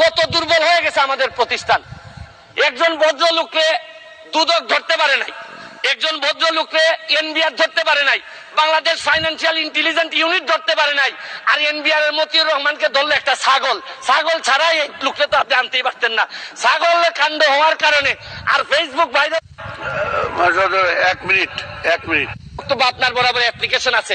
কত দুর্বল হয়ে গেছে আমাদের প্রতিষ্ঠান। একজন ভদ্রলোককে দুদক ধরতে পারে নাই। একজন ভদ্রলোককে এনবিআর ধরতে পারে নাই। বাংলাদেশ ফাইন্যান্সিয়াল ইন্টেলিজেন্ট ইউনিট ধরতে পারে নাই। আর এনবিআর এর মতিউর রহমানকে ধরলে একটা ছাগল। ছাগল ছাড়াই এই লোককে তো আপনি আনতেই পারতেন না। ছাগল কাণ্ড হওয়ার কারণে আর ফেসবুক ভাইরাল এক মিনিট এক মিনিট। বক্তব্য আপনার বরাবর অ্যাপ্লিকেশন আছে।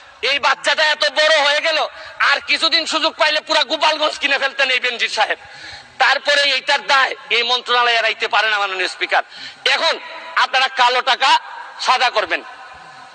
এই বাচ্চাটা এত বড় হয়ে গেল, আর কিছুদিন সুযোগ পাইলে পুরা গোপালগঞ্জ কিনে ফেলতেন এই বেনজির সাহেব। তারপরে এইটার দায় এই মন্ত্রণালয় এড়াইতে পারে না, মাননীয় স্পিকার। এখন আপনারা কালো টাকা সাদা করবেন।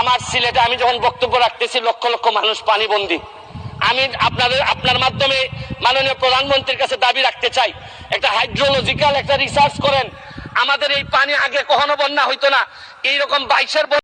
আমার সিলেটে আমি যখন বক্তব্য রাখতেছি, লক্ষ লক্ষ মানুষ পানি বন্দি আমি আপনাদের, আপনার মাধ্যমে মাননীয় প্রধানমন্ত্রীর কাছে দাবি রাখতে চাই, একটা হাইড্রোলজিক্যাল একটা রিসার্চ করেন। আমাদের এই পানি আগে কখনো বন্যা হইতো না। এইরকম বাইশের